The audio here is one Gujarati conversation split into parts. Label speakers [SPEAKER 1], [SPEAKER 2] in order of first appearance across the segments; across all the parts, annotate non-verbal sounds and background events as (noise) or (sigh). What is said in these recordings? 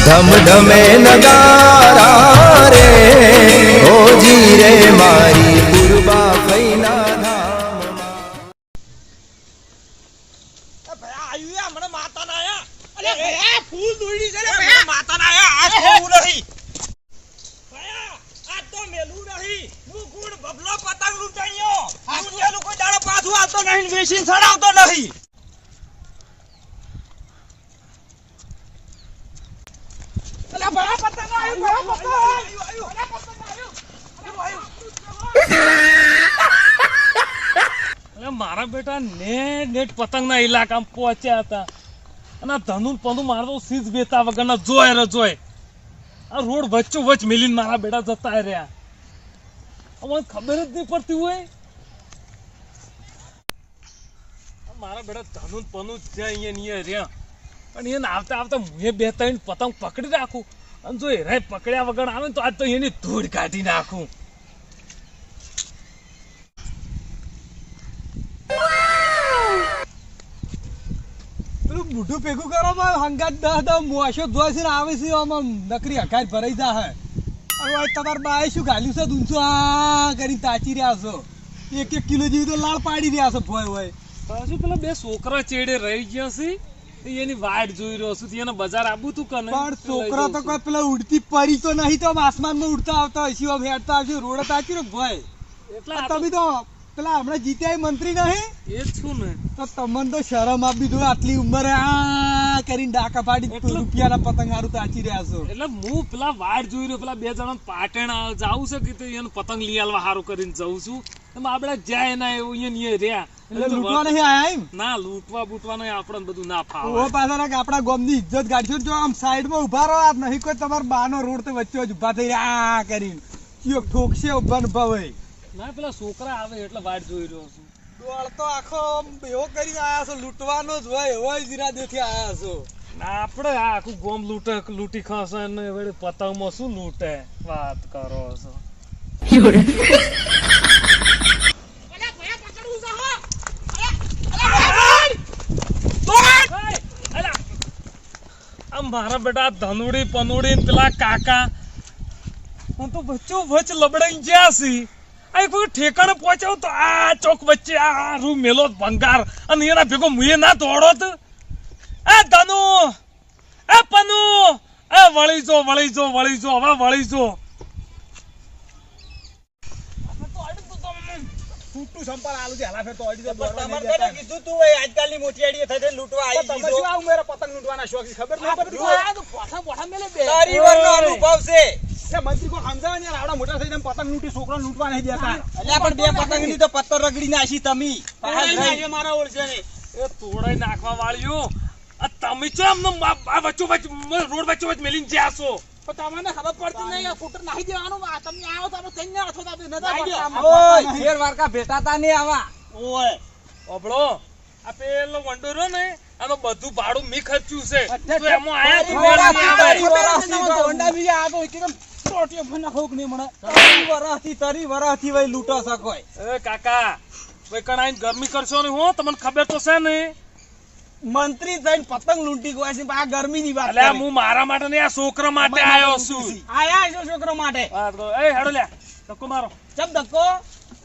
[SPEAKER 1] ધમ ધમે નગારા રે ઓજી રે મારી પૂર્વા ફૈના
[SPEAKER 2] પતંગ લૂંટાયો કોઈ દાડો પાછું આવતો નહીં. વેચીને સડાવતો નહીં. અલા
[SPEAKER 3] મારા બેટા નેટ નેટ પતંગના ઇલાકામાં પહોંચ્યા હતા અને ધનુન ધનુ ને પનુ મારતો સીજ બેતા વગરના જોય રે જોય આ રોડ વચ્ચો વચ મિલીને મારા બેટા જતા રહ્યા અમને ખબર જ નહીં પડતી હોય મારા બેટા ધનુ પનુ જ્યાં ને અહીંયા રહ્યા પણ એને આવતા આવતા હું બે ત્રણ પતંગ પકડી રાખું. અને જો એ પકડ્યા વગર આવે ને તો આજ તો એની ધૂળ કાઢી નાખું.
[SPEAKER 4] પેલું બુઢું ભેગું કરો માં હંગાત દસ દસ મોશો ધોય છે ને આવે છે આમાં નકરી હકાર ભરાઈ જા હે અરે તમારે બાએ શું ગાલ્યું છે? દૂનસો આ કરીને તાચી રહ્યા છો. એક એક કિલો જેવી તો લાળ પાડી રહ્યા છો ભોય હોય
[SPEAKER 3] પાછું પેલા બે છોકરા ચેડે રહી ગયા છે. એની વાટ જોઈ રહ્યો છું એને બજાર આવું તું કને
[SPEAKER 4] પણ છોકરો તો કોઈ પેલા ઉડતી પડી તો નહીં તો આસમાનમાં ઉડતા આવતા હોય શિવા હેડતા આવશે રોડ તાકી ને ભાઈ
[SPEAKER 3] એટલે
[SPEAKER 4] તમે તો પેલા હમણાં જીત્યા મંત્રી નહીં?
[SPEAKER 3] એ છું ને.
[SPEAKER 4] તો તમને તો શરમ આપી દો આટલી ઉંમરે આ કરીને ડાકા પાડી રૂપિયાના પતંગ હારું તાચી રહ્યા છો.
[SPEAKER 3] એટલે હું પેલા વાટ જોઈ રહ્યો પેલા બે જણા પાટણ જાવું છે કે એને પતંગ લઈ આલવા હારું કરીને જઉં છું? એમાં આપણે જાય ના એવું અહીંયા રહ્યા.
[SPEAKER 4] એટલે લૂંટવા નહીં આયા એમ?
[SPEAKER 3] ના લૂંટવા બૂટવાનું આપણને બધું ના
[SPEAKER 4] ઓ પાછા કે આપણા ગામની ઇજ્જત ગાડશો જો આમ સાઈડમાં ઊભા રહો આ નહીં કોઈ તમારા બાનો રોડ તો વચ્ચે જ ઊભા થઈ આ કરીને. કયો ઠોકશે ઊભા ને ભાવે
[SPEAKER 3] ના પેલા છોકરા આવે એટલે વાટ જોઈ રહ્યો છું.
[SPEAKER 4] દોડ તો આખો એવો કરી આયા છો લૂંટવાનો જ હોય એવો જ ઈરાદેથી આયા છો.
[SPEAKER 3] ના આપણે આ આખું ગોમ લૂંટે લૂંટી ખાશે ને પતંગમાં શું લૂંટે? વાત કરો છો (laughs)
[SPEAKER 2] અલા ભયા પકડવું છે હો અલા અલા
[SPEAKER 3] એય, અલા. આ મારા બેટા ધનુડી પનુડી પેલા કાકા. હું તો વચ્ચો વચ લબડાઈ ગયા છી. આ કોઈ ઠેકાણે પહોંચ્યો તો આ ચોક વચ્ચે આ રૂ મેલો ભંગાર. અને એના ભેગો મુએ ના દોડો તો. એ ધનુ, એ પનુ, એ વળી જો વળી જો વળી જો, હવે વળી જો.
[SPEAKER 4] છૂટું સંપાલ આલુ છે હલા ફેર તો અડી
[SPEAKER 2] તમારે કીધું તું એ આજકાલની મોટી આડીએ થઈને લૂંટવા આવી
[SPEAKER 4] તમે શું આવું મેરા પતંગ લૂંટવાના શોખ છે? ખબર નહીં પડતી કોઈ?
[SPEAKER 2] તારી વરનો અનુભવ છે.
[SPEAKER 4] એટલે મંત્રી કોઈ સમજાવે યાર આવડા મોટા થઈને પતંગ લૂંટી છોકરા લૂંટવા નહીં દેતા.
[SPEAKER 2] અલ્યા પણ બે પતંગની તો પત્તર રગડી નાખી તમે. મારા ઓળશે ને
[SPEAKER 3] એ તોડાઈ નાખવા વાળ્યું તમે ચો એમને આ રોડ વચ્ચો વચ્ચ મેલીને જ્યાં છો?
[SPEAKER 4] તમને ખબર પડતી નહીં ફૂટર નાખી દેવાનું તમે આવો તો આપણે કઈ છો તો
[SPEAKER 2] ઓય ફેર વારકા ભેટાતા નહીં આવા. ઓય
[SPEAKER 3] અબળો આ પેલો વંડો ને આનો બધું ભાડું મી ખર્ચ્યું છે. તો એમાં આયા તું
[SPEAKER 2] તારી લૂંટો
[SPEAKER 3] એ કાકા ભાઈ કણાઈને ગરમી કરશો ને હું તમને ખબર તો છે ને
[SPEAKER 2] મંત્રી થઈને પતંગ લૂંટી ગયા છે આ ગરમીની વાત
[SPEAKER 3] અલ્યા હું મારા માટે નહીં આ છોકરો માટે આવ્યો છું.
[SPEAKER 2] આયા છો છોકરો માટે.
[SPEAKER 3] એ હેડો લે ધક્કો મારો.
[SPEAKER 2] ચમ ધક્કો?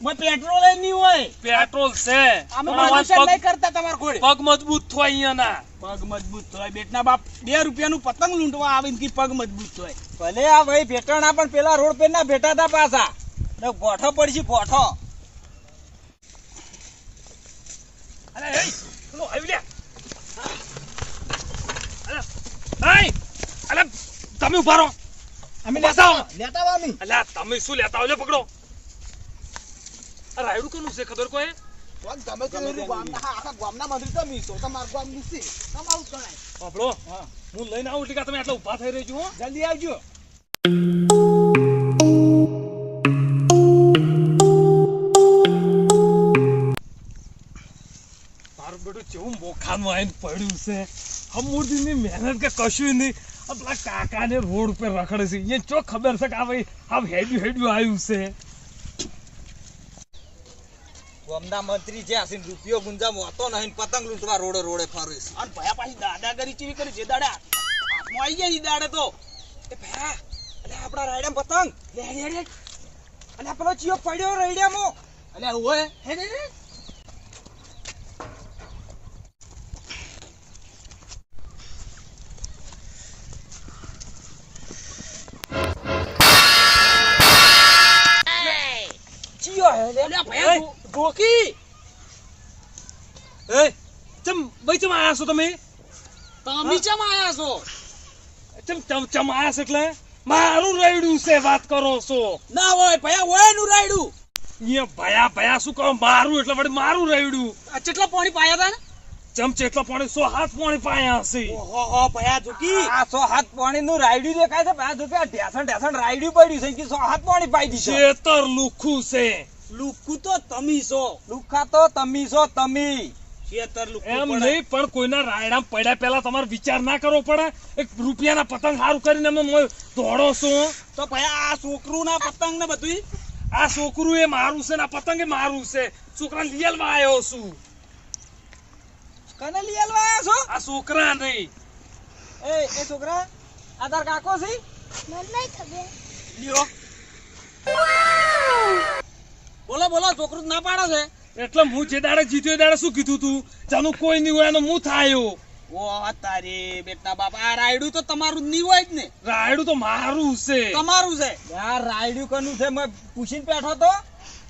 [SPEAKER 2] મત પેટ્રોલ એ નહીં હોય.
[SPEAKER 3] પેટ્રોલ છે.
[SPEAKER 2] અમે પ્રદૂષણ નહીં કરતા તમાર ઘોડે.
[SPEAKER 3] પગ મજબૂત થાય અહીંયાના.
[SPEAKER 2] પગ મજબૂત થાય બેટના બાપ બે રૂપિયાનું પતંગ લૂંટવા આવીને કે પગ મજબૂત થાય ભલે આ ભાઈ ભેટાણા પણ પેલા રોડ પર ના ભેટાતા પાછા. ને ગોઠો પડશે ગોઠો.
[SPEAKER 3] અરે એ આવી લ્યા અરે એ અરે તમે ઊભા રહો.
[SPEAKER 2] અમે
[SPEAKER 3] બતાવો.
[SPEAKER 2] લેતા આવો
[SPEAKER 3] અલ્યા તમે શું લેતા આવજો પકડો. આ રાયડું કોનું છે ખબર કોઈ? બાપડો હું. લઈને આવું એટલે તમે આટલા ઊભા થઈ રહ્યો છો
[SPEAKER 2] જલ્દી આવજો.
[SPEAKER 3] મારું બેટું કેવું મોખાનું આવીને પડ્યું છે. હમુરદીની મહેનત કે કશું નહીં. પેલા કાકાને રોડ ઉપર રખડે છે. એ ચો ખબર છે કે આ ભાઈ આ હેડ્યું હેડ્યું આવ્યું છે.
[SPEAKER 2] ગામના મંત્રી જે આસીન રૂપિયો ગુંજામાં હોતો નહીં પતંગ લૂંટવા રોડે રોડે ફરે છે. અને ભયા પાછી દાદાગરી ચીવી કરી જે દાડા
[SPEAKER 5] મોઈ ગયા ઈ દાડે તો. એ ભયા અલે આપણા રાયડા પતંગ. લે લે લે. અને પેલો ચિયો પડ્યો રાયડામાં. અને હોય. હે ને ને ચિયો હે લે લે ભયા ગોકી
[SPEAKER 3] એ ચમ ભાઈ ચમ આયા છો તમે?
[SPEAKER 5] તમે ચમ આયા છો?
[SPEAKER 3] ચમ ચમ ચમ આયા છો એટલે? મારું રેડ્યું છે વાત કરો છો.
[SPEAKER 5] ના હોય ભયા હોયનું રાયડું.
[SPEAKER 3] અહીંયા ભયા ભયા શું કહો? મારું એટલે વળી મારું રેડ્યું
[SPEAKER 5] આ કેટલા પાણી પાયા તા ને?
[SPEAKER 3] ચમ ચેટલા પાણી? સો હાથ પાણી પાયા હશે.
[SPEAKER 5] ઓહો હો ભયા ઝુકી.
[SPEAKER 2] આ સો હાથ પાણી નું રાયડું દેખાય છે ભયા જોકે આ ઢેસણ ઢેસણ રાયડું પડ્યું છે કે સો હાથ પાણી પાઈ દીધું.
[SPEAKER 3] ચેતર લુખું છે.
[SPEAKER 5] લુકુ તો તમી છો.
[SPEAKER 2] લુખા તો તમી છો તમી.
[SPEAKER 3] એમ નહીં પણ કોઈના રાયડા પડ્યા પહેલા તમારે વિચાર ના કરવો પડે. એક રૂપિયાના પતંગ સારું કરીને અમે દોડો છો.
[SPEAKER 5] તો આ છોકરું ના પતંગ ને બધું
[SPEAKER 3] આ છોકરું એ મારું છે ને આ પતંગ એ મારું છે. છોકરા લિયલમાં આવ્યો છું.
[SPEAKER 5] કને આલવા આયા છો?
[SPEAKER 3] આ છોકરા નહીં.
[SPEAKER 2] એ એ છોકરા આધાર કાકો છે?
[SPEAKER 5] લ્યો. બોલો બોલો છોકરું ના પાડે છે.
[SPEAKER 3] એટલે હું જે દાડે જીત્યો એ દાડે શું કીધું તું? જાનું કોઈ નહીં હોય એનો હું થાયો
[SPEAKER 5] ઓ તારી બેટા બાપા આ રાયડું તો તમારું નહીં હોય જ ને.
[SPEAKER 3] રાયડું તો મારું છે.
[SPEAKER 5] તમારું છે.
[SPEAKER 2] યાર રાયડું કનું છે? મેં પૂછીને બેઠો તો.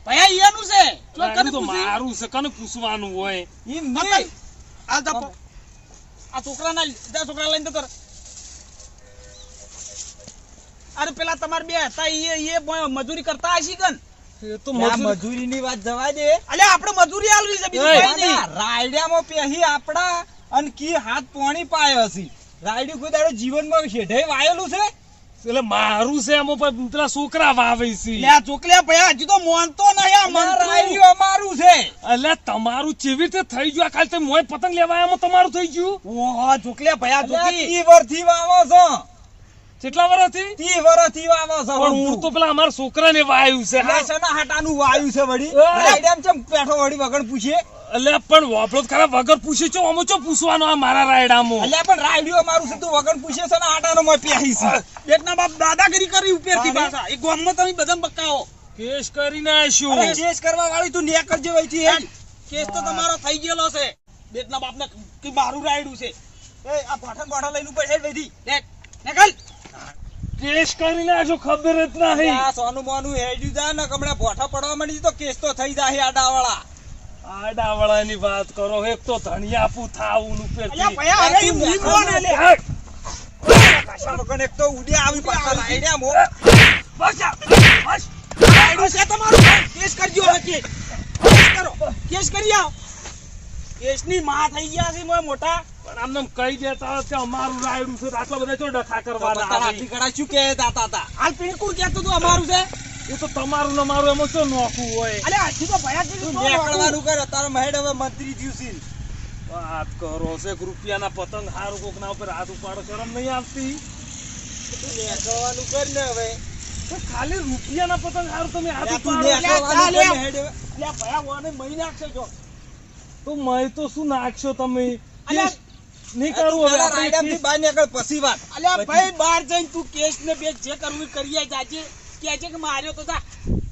[SPEAKER 5] ભયા ઈયાનું છે. કને
[SPEAKER 3] રાયડું તો મારું છે. કને પૂછવાનું હોય?
[SPEAKER 2] ઈ. નહીં
[SPEAKER 5] આ તો આ છોકરાના જા છોકરા લઈને તો કર. અરે પેલા તમારે બે હતા એ મજૂરી કરતા હશી કન
[SPEAKER 3] તો
[SPEAKER 2] મજૂરીની વાત જવા દે.
[SPEAKER 5] અલે આપણે મજૂરી આલવી છે બીજું કઈ નહીં.
[SPEAKER 2] રાયડામાં પેહી આપડા અને કી હાથ પોણી પાયો છે રાયડું કોઈ દાડો જીવનમાં શેઢે વાયેલું છે?
[SPEAKER 3] એટલે મારું છે એમાં પર પેલા છોકરા વાવે છે.
[SPEAKER 5] લે ચોકલ્યા ભયા હજી તો મોનતો નહીં આ મન.
[SPEAKER 2] રાયડું અમારું છે.
[SPEAKER 3] એટલે તમારું ચેવી રીતે થઈ ગયું? કાલ તમે મોય પતંગ લેવા આવ્યામાં તમારું થઈ ગયું?
[SPEAKER 5] ઓહો ચોકલ્યા ભયા
[SPEAKER 2] અલ્યા,
[SPEAKER 5] ચોકી.
[SPEAKER 2] તી વરથી વાવો છો?
[SPEAKER 3] કેટલા વર્ષથી
[SPEAKER 2] તી વર્ષથી વાવો છો
[SPEAKER 3] પણ હું તો પેલા અમારા છોકરાને વાયુ છે
[SPEAKER 2] શેના હાટાનું વાયુ છે વળી?
[SPEAKER 3] એ.
[SPEAKER 2] ચમ બેઠો વળી વગર પૂછે?
[SPEAKER 3] એટલે પણ વાપરો ખરા વગર પૂછે છો અમો છો પૂછવાનો આ મારા રાયડામાં?
[SPEAKER 2] અલે પણ રાયડું અમારું છે તું વગર પૂછે છે ને હટાનો માં પેહી છે.
[SPEAKER 5] બેટના બાપ દાદાગીરી કરી ઉપેરથી
[SPEAKER 2] ભાષા
[SPEAKER 5] પાછા. એ ગામમાં તમે બધા બકાવો.
[SPEAKER 3] કેસ કરીને આવીશું
[SPEAKER 2] અરે કેસ કરવા વાળી તું ન્યા કરજે હેડ.
[SPEAKER 5] કેસ તો તમારો થઈ ગયેલો છે. બેટના બાપને કે મારું રાયડું છે.
[SPEAKER 2] એ આ પાઠણ પાઠા લઈને ઉપર હેડ વહીથી
[SPEAKER 5] દેખ નીકળ
[SPEAKER 3] કેસ કરીને આજો ખબર જ નહીં.
[SPEAKER 2] આ સોનું મોનું હેડ્યું જા ને હમણાં ભોઠા પડવા માંડી તો કેસ તો થઈ જાય આડાવાળા.
[SPEAKER 3] આડાવાળાની વાત કરો એક તો ધણિયા પૂ થાવું
[SPEAKER 5] અલ્યા ભયા અરે ઈ મૂંગો ને લે
[SPEAKER 2] પાછા લોકોને એક તો ઉડ્યા આવી પાછા રાયડા મો.
[SPEAKER 5] રાયડું છે તમારું? કેસ કરજો હવે કેસ કેસ કરો. કેસ કરી આવ. કેસની માં થઈ ગયા છે મોટા.
[SPEAKER 3] પણ આમને કહી દેતા કે અમારું રાયડું છે આટલા બધા ચો ડખા કરવાના આવે?
[SPEAKER 2] કડા શું કે દાતા હતા?
[SPEAKER 5] હાલ પીણકુર કહેતો તું અમારું છે?
[SPEAKER 3] એ તો તમારું ને મારું એમાં શું નોખું હોય?
[SPEAKER 5] અલે આથી તો ભયા કીધું
[SPEAKER 2] તું નીકળવાનું કર તારા મહેડ હવે મંત્રી થયું
[SPEAKER 3] વાત કરો છે રૂપિયાના પતંગ હારું કોક ના ઉપર હાથ ઉપાડો શરમ નહીં આવતી?
[SPEAKER 2] નીકળવાનું કર ને હવે.
[SPEAKER 3] ખાલી રૂપિયાના પતંગ હારું તમે હાથ ઉપાડો.
[SPEAKER 5] ભયા મહી નાખશે જો
[SPEAKER 3] તો મય તો શું નાખશો તમે? નહીં કરું હવે આપણે
[SPEAKER 2] બહાર નીકળ પછી વાત.
[SPEAKER 5] અલ્યા ભાઈ બહાર જઈને તું કેસ ને બે જે કરવું એ જાજે. કે છે કે માર્યો તો જા.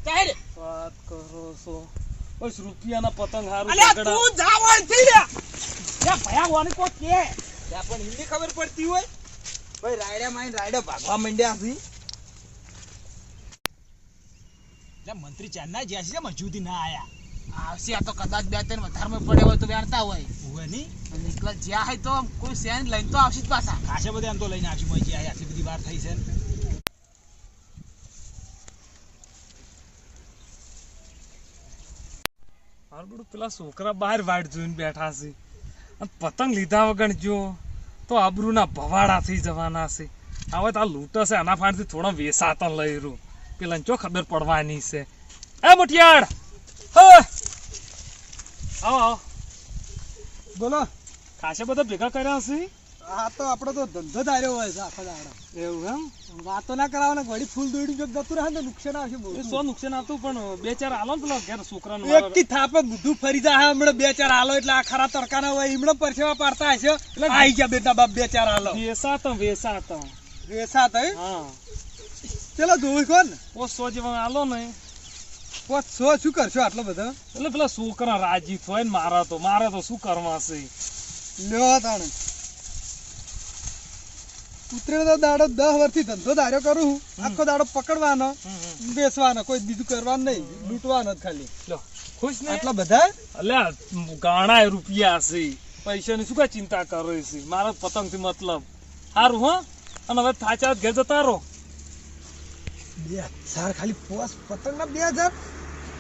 [SPEAKER 5] ચાલ
[SPEAKER 3] વાત કરો છો. બસ રૂપિયાના પતંગ હારું
[SPEAKER 5] અલ્યા તું જા વળથી લે લે ભયા વોને કો કે.
[SPEAKER 2] ત્યાં પણ હિન્દી ખબર પડતી હોય? ભાઈ રાયડા માં રાયડા ભાગવા માંડ્યા છે.
[SPEAKER 5] મંત્રી ચાંદના જ્યાં છે મજૂદી ના આયા.
[SPEAKER 6] આવશે. આ તો કદાચ બે ત્રણ વધારમાં પડે હોય તો વેણતા હોય.
[SPEAKER 5] હોયની
[SPEAKER 6] અને જ્યાં હોય તો કોઈ સેન લઈને તો આવશે જ પાછા.
[SPEAKER 5] ખાસે બધે આમ તો લઈને આવશે ભાઈ જ્યાં આટલી બધી વાર થઈ છે.
[SPEAKER 3] પેલા છોકરા બહાર વાટ જોઈને બેઠા છે. અને પતંગ લીધા વગર જો તો આબરૂના ભવાડા થઈ જવાના છે. હવે તો આ લૂંટ છે આના ફાંડથી થોડો વેસાતો લઈ રહ્યું. પેલા ચો ખબર પડવાની છે? એ મુઠિયાળ હે આવો આવો.
[SPEAKER 2] બોલો.
[SPEAKER 3] ખાસે બધા ભેગા કર્યા હશે?
[SPEAKER 4] હા તો આપણો તો ધંધો ધાર્યો હોય છે આખો દાડો.
[SPEAKER 3] એવું એમ?
[SPEAKER 4] વાતો ના કરાવવાના ઘડી ફૂલ દોડી જો જતું રહે ને નુકસાન આવશે બહુ.
[SPEAKER 3] સો નુકસાન આવતું પણ બે ચાર આલો ને પેલો ઘેરનું
[SPEAKER 4] એક થી થાપે બધું ફરી જાય હમણાં બે ચાર હાલો એટલે આ ખરા તડકાના હોય હમણાં પરસેવા પાડતા હશે એટલે આઈ ગયા બેટા બાપ બે ચાર હાલો
[SPEAKER 3] વેસા તો
[SPEAKER 4] વેસા થઈ
[SPEAKER 3] હા.
[SPEAKER 4] ચલો ધોઈ કોણ
[SPEAKER 3] ઓ સો જેવા આલો ને.
[SPEAKER 4] સો શું કરશો આટલો બધો?
[SPEAKER 3] એટલે પેલા છોકરા રાજી થાય ને મારા તો મારે તો શું કરવા છે?
[SPEAKER 4] લ્યો તાણે. ઉતરેલો તો દાડો દસ વર્ષથી ધંધો ધાર્યો કરું આખો દાડો પકડવાનો બેસવાનો કોઈ બીજું કરવાનું નહીં. લૂંટવાનો જ ખાલી.
[SPEAKER 3] લો ખુશ ને?
[SPEAKER 4] આટલા બધા?
[SPEAKER 3] અલ્યા ગાણા રૂપિયા છે. પૈસાની શું કઈ ચિંતા કરે છે? મારા પતંગથી મતલબ. સારું હો. અને હવે થાચા ઘેર જતા રહો.
[SPEAKER 4] બે હજાર ખાલી પોસ પતંગ ના બે હજાર?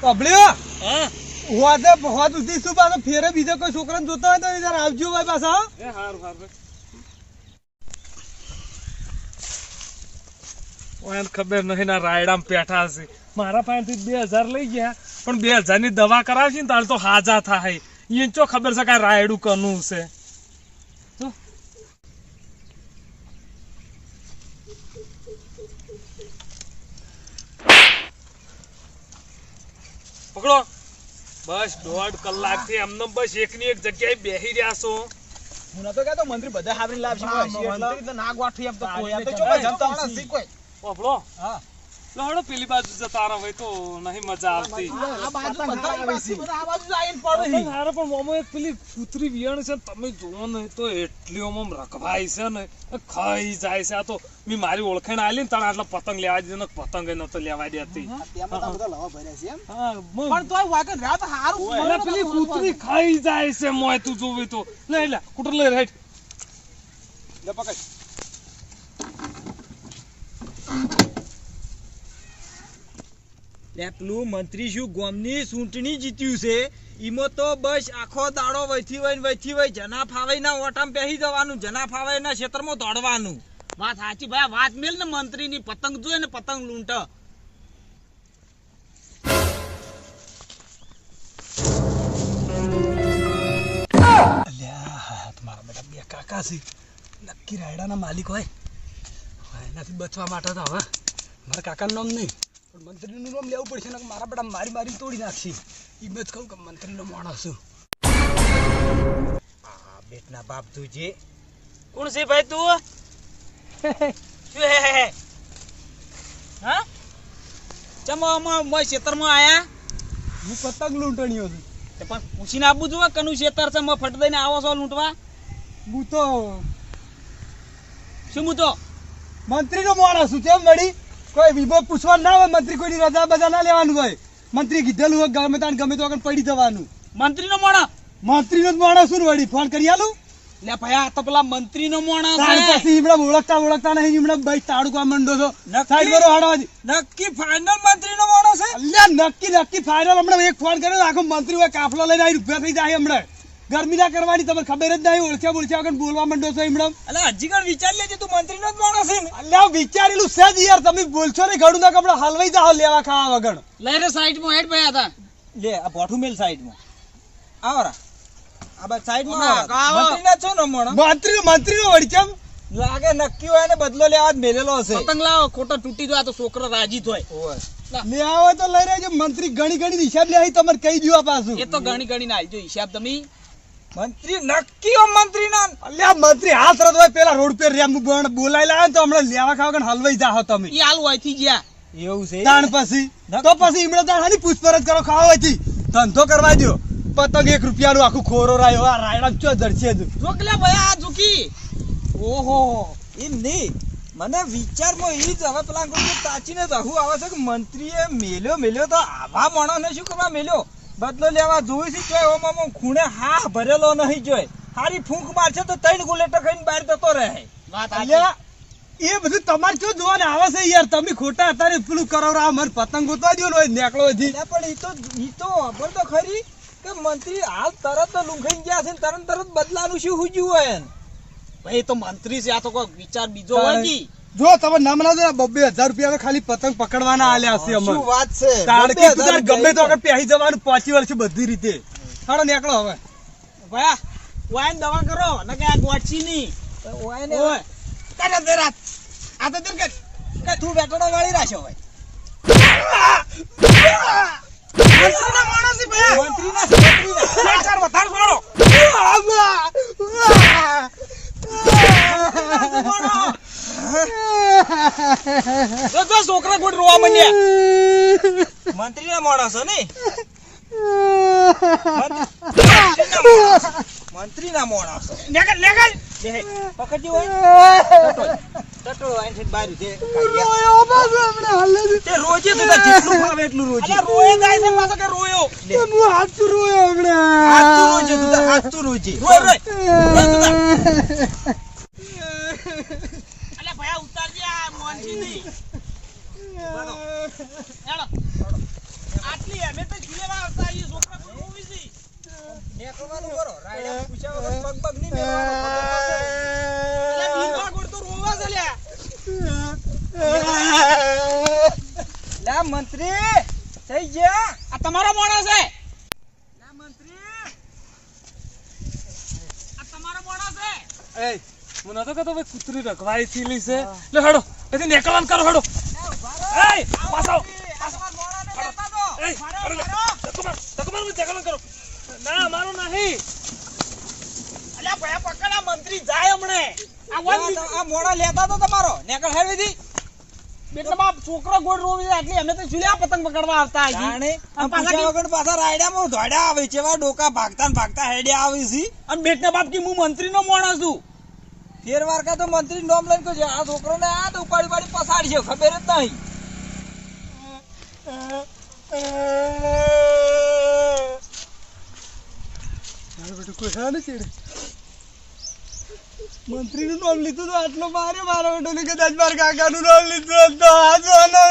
[SPEAKER 4] પબલ્યો
[SPEAKER 3] હા.
[SPEAKER 4] હોદે હોદ સુધી શું પાછો ફેરે બીજો કોઈ છોકરાને જોતો હોય તો જરા આવજો ભાઈ પાછા
[SPEAKER 3] એ હારું હારું ઓય ખબર નહીં ના રાયડામ પેઠા છે મારા પાસેથી બે હજાર લઈ ગયા પણ બે હજારની દવા કરાવશે ને તારે તો હાજા થાય. એને ચો ખબર છે કે રાયડું કનું છે? પકડો બસ દોઢ કલાકથી એમને બસ એકની એક જગ્યાએ બેસી રહ્યા છો
[SPEAKER 5] હું નતો કહેતો મંત્રી બધા હાવરી લાવશે.
[SPEAKER 4] મંત્રી
[SPEAKER 5] તો ના ગોઠવી એમ તો કોઈ. આ તો ચોપા
[SPEAKER 4] જમતા.
[SPEAKER 5] છે કોઈ.
[SPEAKER 3] પકડો
[SPEAKER 4] હા
[SPEAKER 3] લહડો પેલી બાજુ જતા રહો ભાઈ તો નહીં મજા આવતી.
[SPEAKER 5] આ બાજુ આ બાજુ પડે.
[SPEAKER 3] હારે પણ મોમો એક પેલી ફૂતરી વિયણ છે તમે જુઓ ને તો એટલી ઓમ રખવાય છે ને ખાઈ જાય છે. આ તો મેં મારી ઓળખાણ આલી ને તને આટલા પતંગ લેવા દે ને પતંગ ન નતો લેવા દેતી
[SPEAKER 5] તેમાં તો બધા લવા ભર્યા છે એમ.
[SPEAKER 3] હા મ-
[SPEAKER 5] પણ તોય વાગન રાત હારું
[SPEAKER 3] મને પેલી ફૂતરી ખાઈ જાય છે મોય તું જોવી તો. લે લે કુટર લે રાઈટ.
[SPEAKER 4] લે પકડ.
[SPEAKER 2] પેલું મંત્રી શું ગોમની ચૂંટણી જીત્યું છે? એમાં તો બસ આખો દાડો વહીથી વહી વહીથી વહી જના ફાવાઈના ઓટામ પહેરી જવાનું, જના ફાવાઈના ક્ષેત્રમાં દોડવાનું.
[SPEAKER 5] વાત સાચી ભાઈ વાત મેલ ને મંત્રી ની પતંગ જોઈએ ને પતંગ લૂંટ.
[SPEAKER 4] હા તમારા બે કાકા છે. નક્કી રાયડાના માલિક હોય. એનાથી બચવા માટે તો હવે, મારા કાકાનું નામ નહીં. પણ મંત્રીનું નામ લેવું પડશે ને મારા બધા મારી મારી તોડી નાખશે. એ જ કહું કે મંત્રીનો માણસ છું.
[SPEAKER 2] આ બેટના બાપ તુજે
[SPEAKER 5] કોણ છે ભાઈ તું?
[SPEAKER 2] હે હે હે?
[SPEAKER 5] હા? ચમ આમાં ખેતરમાં આયા?
[SPEAKER 4] હું પતંગ લૂંટણીઓ છું.
[SPEAKER 5] પણ પૂછીને આપું છું કનું ખેતર છે? માં ફટ દઈને આવો છો લૂંટવા?
[SPEAKER 4] હું તો
[SPEAKER 5] શું હું તો?
[SPEAKER 4] મંત્રીનો માણસ છું કેમ મળી કોઈ વિભો પૂછવા ના હોય મંત્રી કોઈની રજા બજા ના લેવાનું હોય. મંત્રી કીધેલું હોય ગમે તાન ગમે તો પડી જવાનું.
[SPEAKER 5] મંત્રીનો મોણા.
[SPEAKER 4] મંત્રીનો જ માણસ શું વળી? ફોન કરી આલું?
[SPEAKER 5] લે ભાઈ આ તો પેલા મંત્રીનો મોણા છે.
[SPEAKER 4] પછી ઈમડા ઓળખતા ઓળખતા નહીં હમણાં ભાઈ તાળુકા મંડો છો? સાઈડ કરો હાડવાજી
[SPEAKER 2] નક્કી ફાઇનલ મંત્રીનો માણસ છે?
[SPEAKER 4] લે નક્કી નક્કી ફાઇનલ હમણાં એક ફોન કર્યો આખો મંત્રી હોય કાફલો લઈને આવી રૂપિયા થઈ જાય હમણાં. ગરમી ના કરવાની તમને ખબર જ નહીં ઓળખ્યા બોળખ્યા વગર બોલવા માંડો છો હમણાં
[SPEAKER 2] અલે હજી કણ વિચાર લેજે તું મંત્રીનો જ માણસ છે ને.
[SPEAKER 4] અલ્યા વિચારેલું છે જ યાર તમે બોલશો ને ઘડું ના કપડા હલવાઈ જાઓ લેવા ખાવા વગર.
[SPEAKER 5] લઈ રે સાઈડમાં હેડ ભાઈ હતા
[SPEAKER 2] લે આ બોઠું મેલ સાઈડમાં. આવરા આ બસ સાઈડમાં
[SPEAKER 5] આવો
[SPEAKER 2] આવો. મંત્રીના છો ને મણ
[SPEAKER 4] મંત્રી મંત્રી નો વળી
[SPEAKER 2] લાગે નક્કી હોય ને બદલો લેવા જ મેલેલો હશે
[SPEAKER 5] પતંગ લાવો ખોટો તૂટી જાય તો છોકરો રાજી થાય.
[SPEAKER 4] લે. આવે તો લઈ રહેજો મંત્રી ઘણી ઘણી હિસાબ લે આવી તમારે કહી દો પાછું.
[SPEAKER 5] એ તો ગણી ગણી ના આલજો હિસાબ તમે.
[SPEAKER 2] મંત્રી નક્કી મંત્રી ના
[SPEAKER 4] અલ્યા મંત્રી હાથ રદ હોય પેલા રોડ પર રેમ બોલાઈ લાવે તો હમણાં લેવા ખાવા વગર હલવાઈ જાઓ તમે.
[SPEAKER 5] ઈ હાલ હોયથી ગયા.
[SPEAKER 2] એવું છે?
[SPEAKER 4] તાણ પછી? તો પછી હમણાં તાણ હાની પૂછપરછ કરો ખાવા થી ધંધો કરવા દો પતંગ એક રૂપિયાનું આખું ખોરો રાયો. આ રાયડા ચો જડશે જ
[SPEAKER 5] જોક લે ભાઈ આ ઝૂકી.
[SPEAKER 2] ઓહો. એમ નહીં. મને વિચારમાં એ જ હવે પેલા તાચીને તો આવે છે કે મંત્રીએ મેલ્યો મેલ્યો તો આવા માણસને શું કરવા મેલ્યો? બદલો લેવા જોઈ છે જોઈ ઓમાં ખૂણે હા ભરેલો નહીં જોઈ હારી ફૂંક મારશે તો ત્રણ ગુલેટો ખાઈને બહાર જતો રહે.
[SPEAKER 4] એ બધું તમારે શું જોવાને આવે છે યાર? તમે ખોટા અત્યારે પેલું કરો રા મને પતંગ ગોતવા દો ને નેકળો
[SPEAKER 2] હજી પણ એ તો એ તો ખબર તો ખરી કે મંત્રી હાલ તરત જ લૂંખાઈને ગયા છે તરત તરત બદલાનું શું હુજ્યું હોય?
[SPEAKER 5] એ તો મંત્રી છે. આ તો કોઈ વિચાર બીજો હોય
[SPEAKER 4] જો તમે ના દો બબ્બે હજાર રૂપિયા તો ખાલી પતંગ પકડવાના આલ્યા છે અમને.
[SPEAKER 2] શું વાત છે?
[SPEAKER 4] તાણ
[SPEAKER 2] બબ્બે
[SPEAKER 4] કે
[SPEAKER 2] હજાર
[SPEAKER 4] તું તાર ગમે તો આગળ પહેરી જવાનું પહોંચી વર્ષ બધી રીતે. હાડો નેકળો હવે.
[SPEAKER 5] ભાઈ વાયન દવા કરો ને કે આ ગોચી ની
[SPEAKER 2] વાયન
[SPEAKER 5] ઓય.
[SPEAKER 2] કાઢ દે આ તો દર
[SPEAKER 5] કે તું બેઠો વાળી રાખ્યો ભાઈ
[SPEAKER 2] મંત્રીના માણસ છે ભયા
[SPEAKER 5] મંત્રીના મંત્રીના
[SPEAKER 2] બે ચાર વધાર છોડો
[SPEAKER 5] તો જો છોકરા ગોળ રોવા માંડ્યા
[SPEAKER 2] મંત્રીના માણસ ને? મંત્રીના માણસ
[SPEAKER 5] નેકળ નેગલ
[SPEAKER 2] પકડજી રોજે તું જેટલું ફાવે એટલું રોજે.
[SPEAKER 5] રોયે છે પાછો કે રોયો?
[SPEAKER 2] હાથ તું રોયો હમણાં હાથ તું રોજે. રોય રોય રોય તું તાર.
[SPEAKER 5] અલ્યા ભયા ઉતારજે આ મોનજીની હેલો આટલી અમે તો જીલેવા આવતા આઈએ છોકરા કોઈ રોવી છે
[SPEAKER 2] નેકળવાનું કરો રાયડા પૂછ્યા વગર પગ પગ નહીં મેળવાનો.
[SPEAKER 5] અલ્યા બીરબા ગોળ તો રોવા છે લ્યા
[SPEAKER 2] લા મંત્રી થઈ ગયા
[SPEAKER 5] આ તમારો માણસ છે
[SPEAKER 2] લા મંત્રી
[SPEAKER 5] આ તમારો માણસ છે?
[SPEAKER 3] એ મને તો કહેતો ભાઈ કૂતરી રખવાઈ થયેલી છે. લે હડો એથી નીકળવાનું કરો હડો. એ પાછો ના મારું નહીં.
[SPEAKER 5] અલ્યા ભયા પકડા મંત્રી જાય હમણે. આ
[SPEAKER 2] મોડા લેતા તો તમારો. નેકળ હેવી
[SPEAKER 5] દી બાપ છોકરો ગોળ રોવી એટલે અમે તો ચૂલ્યા પતંગ પકડવા આવતા
[SPEAKER 2] જાણે
[SPEAKER 5] પાછા
[SPEAKER 2] વગર પાછા રાયડામાં ધોડ્યા આવે છે એવા ડોકા ભાગતા ને ભાગતા હેડ્યા આવે છે.
[SPEAKER 5] અને બેટના બાપ કે હું મંત્રીનો માણસ છું.
[SPEAKER 2] ફેરવાર કા તો મંત્રી નોમ લઈને કહે છે. આ છોકરોને આ તો ઉપાડી પસાડી છે ખબર જ નહીં.
[SPEAKER 5] મંત્રી નું નામ લીધું તો આટલો મારે મારો બેટો કદાચ મારા કાકા નું નામ લીધું તો આ જોવાનો.